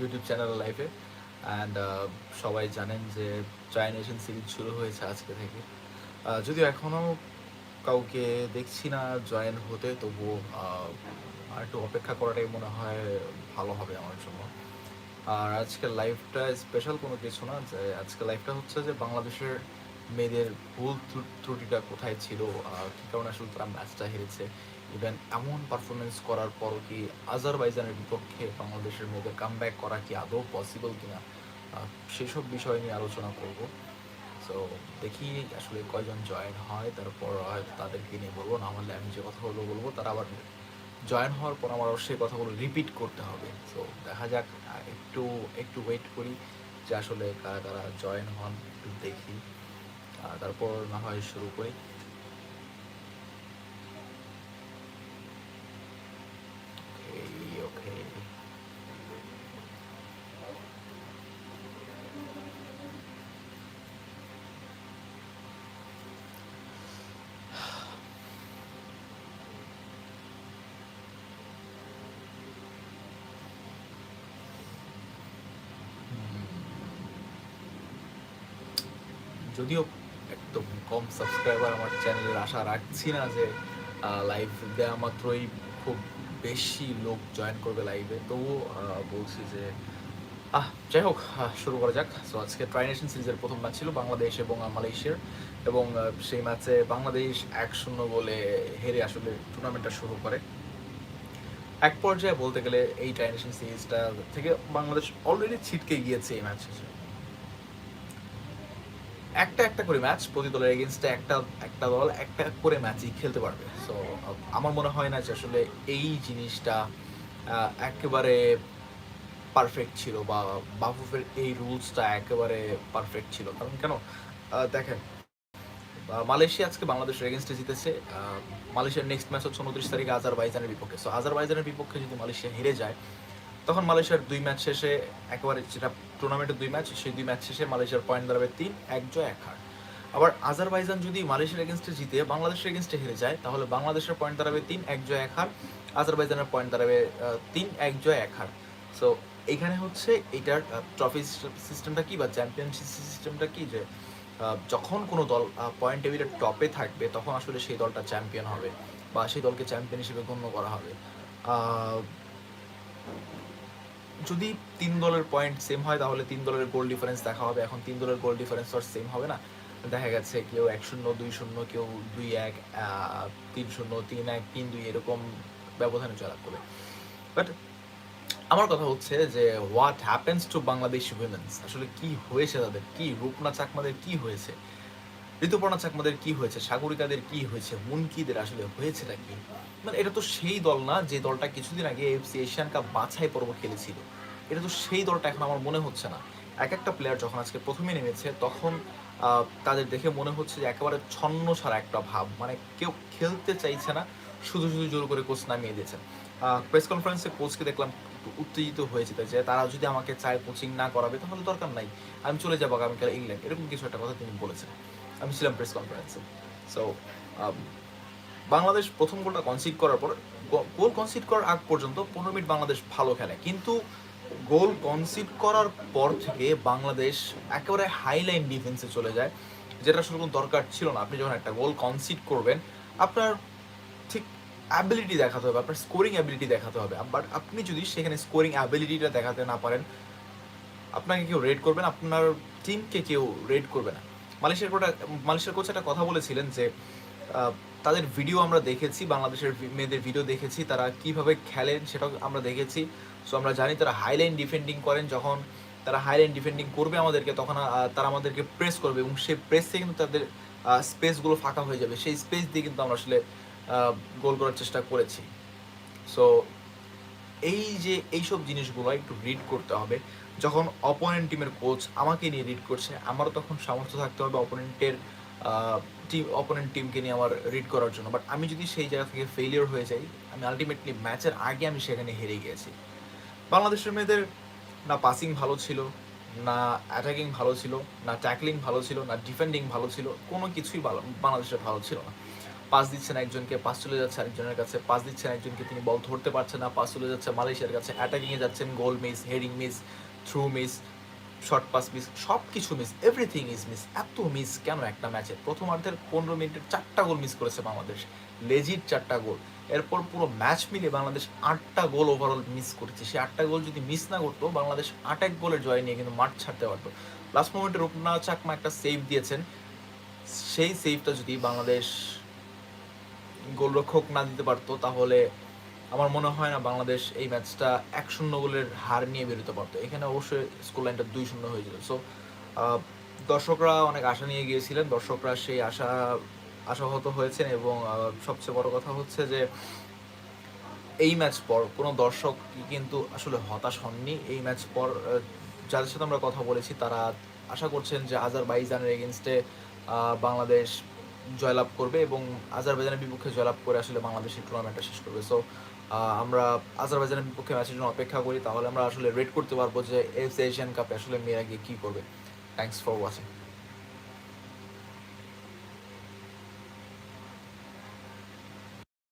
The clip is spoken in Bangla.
ইউটিউব চ্যানেল লাইফে অ্যান্ড সবাই জানেন যে চাইনেশন সিরিজ শুরু হয়েছে আজকে থেকে। যদিও এখনও কাউকে দেখছি না জয়েন হতে, তবুও আর একটু অপেক্ষা করাটাই মনে হয় ভালো হবে আমার জন্য। আর আজকের লাইফটা স্পেশাল কোনো কিছু না, যে আজকের লাইফটা হচ্ছে যে বাংলাদেশের মেয়েদের ভুল ত্রুটিটা কোথায় ছিল কী কারণে আসলে তারা ম্যাচটা হেরেছে? ইভেন এমন পারফরমেন্স করার পরও কি আজারবাইজানের বিপক্ষে বাংলাদেশের মেয়েদের কাম ব্যাক করা কি আদৌ পসিবল কিনা আহ, সেসব বিষয় নিয়ে আলোচনা করব। সো দেখি আসলে কয়জন জয়েন হয় তারপর হয়তো তাদেরকে নিয়ে বলব না হলে আমি যে কথাগুলো বলব তারা আবার জয়েন হওয়ার পর আমার সেই কথাগুলো রিপিট করতে হবে। সো দেখা যাক একটু একটু ওয়েট করি যে আসলে কারা কারা জয়েন হন একটু দেখি। তারপর না হয় শুরু করি। ওকে যদিও একদম কম সাবস্ক্রাইবার আমার চ্যানেলের আশা রাখছি না যে লাইভ দেওয়া মাত্রই খুব বেশি লোক জয়েন করবে লাইভে তবুও বলছি যে, আহ, যাই হোক শুরু করা যাক। সো আজকে ট্রাইনেশন সিরিজের প্রথম ম্যাচ ছিল বাংলাদেশ এবং মালয়েশিয়ার। এবং সেই ম্যাচে বাংলাদেশ এক শূন্য গোলে হেরে আসলে টুর্নামেন্টটা শুরু করে। এক পর্যায়ে বলতে গেলে এই ট্রাইনেশন সিরিজটা থেকে বাংলাদেশ অলরেডি ছিটকে গিয়েছে এই ম্যাচ একটা একটা করে ম্যাচ প্রতি দলের এগেনস্টে একটা একটা দল একটা করে ম্যাচই খেলতে পারবে। সো আমার মনে হয় না যে আসলে এই জিনিসটা একেবারে পারফেক্ট ছিল বা বাফুফের এই রুলসটা একেবারে পারফেক্ট ছিল। কারণ কেন? দেখেন মালয়েশিয়া আজকে বাংলাদেশের এগেনস্টে জিতেছে। মালয়েশিয়ার নেক্সট ম্যাচ হচ্ছে উনত্রিশ তারিখে আজারবাইজানের বিপক্ষে। সো আজারবাইজানের বিপক্ষে যদি মালয়েশিয়া হেরে যায় তখন মালয়েশিয়ার দুই ম্যাচ শেষে একেবারে যেটা টুর্নামেন্টের দুই ম্যাচ, সেই দুই ম্যাচ শেষে মালয়েশিয়ার পয়েন্ট দাঁড়াবে তিন, এক জয়, এক হার। আবার আজারবাইজান যদি মালয়েশিয়ার এগেনস্টে জিতে, বাংলাদেশের এগেনস্টে হেরে যায়, তাহলে বাংলাদেশের পয়েন্ট দাঁড়াবে তিন, এক জয়, এক হার। আজারবাইজানের পয়েন্ট দাঁড়াবে তিন, এক জয়, এক হার। সো এখানে হচ্ছে এইটার ট্রফি সিস্টেমটা কি বা চ্যাম্পিয়নশিপ সিস্টেমটা কি যে যখন কোনো দল পয়েন্ট টেবিলের টপে থাকবে, তখন আসলে সেই দলটা চ্যাম্পিয়ন হবে বা সেই দলকে চ্যাম্পিয়ন হিসেবে গণ্য করা হবে। যদি তিন দলের পয়েন্ট সেম হয়, তাহলে তিন দলের গোল ডিফারেন্স দেখা হবে। এখন তিন দলের গোল ডিফারেন্স আর সেম হবে না। দেখা গেছে কেউ এক শূন্য, দুই শূন্য, কেউ দুই এক তিন শূন্য, তিন এক, তিন দুই এরকম ব্যবধানে জয়লাভ করবে। বাট আমার কথা হচ্ছে যে what happens to Bangladesh women's আসলে কি হয়েছে তাদের? কি রূপনা চাকমাদের কি হয়েছে? ঋতুপর্ণা চাকমাদের কি হয়েছে? সাগরিকাদের কি হয়েছে? মুনকিদের আসলে হয়েছেটা কি? মানে এটা তো সেই দল না, যে দলটা কিছুদিন আগে এফসি এশিয়ান কাপ বাছাই পর্ব খেলেছিল। এটা তো সেই দলটা এখন আমার মনে হচ্ছে না। এক একটা প্লেয়ার যখন আজকে প্রথমে নেমেছে, তখন তাদের দেখে মনে হচ্ছে যে একেবারে ছন্ন ছাড়া একটা ভাব। মানে কেউ খেলতে চাইছে না, শুধু শুধু জোর করে কোচ নামিয়ে দিয়েছে। প্রেস কনফারেন্সে কোচকে দেখলাম উত্তেজিত হয়েছে যে তারা যদি আমাকে চায় কোচিং না করাবে, তাহলে দরকার নাই। আমি চলে যাব আগামীকাল ইংল্যান্ড। এরকম কিছু একটা কথা তিনি বলেছেন। আমি ছিলাম প্রেস কনফারেন্সে সো বাংলাদেশ প্রথম গোলটা কনসিড করার পর গোল কনসিড করার আগ পর্যন্ত পনেরো মিনিট বাংলাদেশ ভালো খেলে। কিন্তু গোল কনসিড করার পর থেকে বাংলাদেশ একেবারে হাইলাইন ডিফেন্সে চলে যায়, যেটা কোনো দরকার ছিল না। আপনি যখন একটা গোল কনসিড করবেন, আপনার ঠিক অ্যাবিলিটি দেখাতে হবে, আপনার স্কোরিং অ্যাবিলিটি দেখাতে হবে। বাট আপনি যদি সেখানে স্কোরিং অ্যাবিলিটিটা দেখাতে না পারেন, আপনাকে কেউ রেড করবে না, আপনার টিমকে কেউ রেড করবে না। মালয়েশিয়ার মালয়েশিয়ার কোচ একটা কথা বলেছিলেন যে তাদের ভিডিও আমরা দেখেছি, বাংলাদেশের মেয়েদের ভিডিও দেখেছি, তারা কীভাবে খেলেন সেটাও আমরা দেখেছি। সো আমরা জানি তারা হাইলাইন ডিফেন্ডিং করেন, যখন তারা হাইলাইন ডিফেন্ডিং করবে আমাদেরকে, তখন তারা আমাদেরকে প্রেস করবে এবং সেই প্রেসে কিন্তু তাদের স্পেসগুলো ফাঁকা হয়ে যাবে। সেই স্পেস দিয়ে কিন্তু আমরা আসলে গোল করার চেষ্টা করেছি। সো এই যে এইসব জিনিসগুলো একটু রিড করতে হবে। যখন অপোনেন্ট টিমের কোচ আমাকে নিয়ে রিড করছে, আমারও তখন সামর্থ্য থাকতে হবে অপোনেন্টের টিম অপোনেন্ট টিমকে নিয়ে আমার রিড করার জন্য। বাট আমি যদি সেই জায়গা থেকে ফেলিওর হয়ে যাই, আমি আলটিমেটলি ম্যাচের আগে আমি সেখানে হেরে গিয়েছি। বাংলাদেশের মেয়েদের না পাসিং ভালো ছিল, না অ্যাটাকিং ভালো ছিল, না ট্যাকলিং ভালো ছিল, না ডিফেন্ডিং ভালো ছিল, কোনো কিছুই ভালো বাংলাদেশের ভালো ছিল না। পাস দিচ্ছেন একজনকে, পাস চলে যাচ্ছে আরেকজনের কাছে, পাস দিচ্ছেন একজনকে, তিনি বল ধরতে পারছেন না, পাস চলে যাচ্ছে মালয়েশিয়ার কাছে অ্যাটাকিংয়ে যাচ্ছেন goal miss heading miss through miss short pass miss সব কিছু মিস এভরিথিং ইজ মিস এত মিস কেন একটা ম্যাচে প্রথমার্ধের পনেরো মিনিটের চারটা গোল মিস করেছে বাংলাদেশ লেজিট চারটা গোল এরপর পুরো ম্যাচ মিলে বাংলাদেশ আটটা গোল ওভারঅল মিস করেছে সেই আটটা গোল যদি মিস না করতো, বাংলাদেশ আট এক গোলের জয় নিয়ে কিন্তু মাঠ ছাড়তে পারতো। লাস্ট মোমেন্টে রূপনা চাকমা একটা সেভ দিয়েছেন, সেই সেভটা যদি বাংলাদেশ গোলরক্ষক না দিতে পারতো, তাহলে আমার মনে হয় না বাংলাদেশ এই ম্যাচটা এক শূন্য গোলের হার নিয়ে বেরোতে পারতো। এখানে অবশ্যই স্কোর লাইনটা দুই শূন্য হয়ে যেত। সো দর্শকরা অনেক আশা নিয়ে গিয়েছিলেন, দর্শকরা সেই আশা, আশাহত হয়েছেন এবং সবচেয়ে বড় কথা হচ্ছে যে এই ম্যাচ পর কোনো দর্শক কিন্তু আসলে হতাশ হননি। এই ম্যাচ পর যাদের সাথে আমরা কথা বলেছি, তারা আশা করছেন যে আজারবাইজানের এগেনস্টে বাংলাদেশ জয়লাভ করবে এবং আজারবাইজানের বিপক্ষে জয়লাভ করে আসলে বাংলাদেশ এই টুর্নামেন্টটা শেষ করবে। সো আমরা আজারবাইজানের বিপক্ষে ম্যাচের জন্য অপেক্ষা করি, তাহলে আমরা আসলে রেড করতে পারব যে এফ এশিয়ান কাপে আসলে মেয়েরা গিয়ে কী করবে। Thanks for watching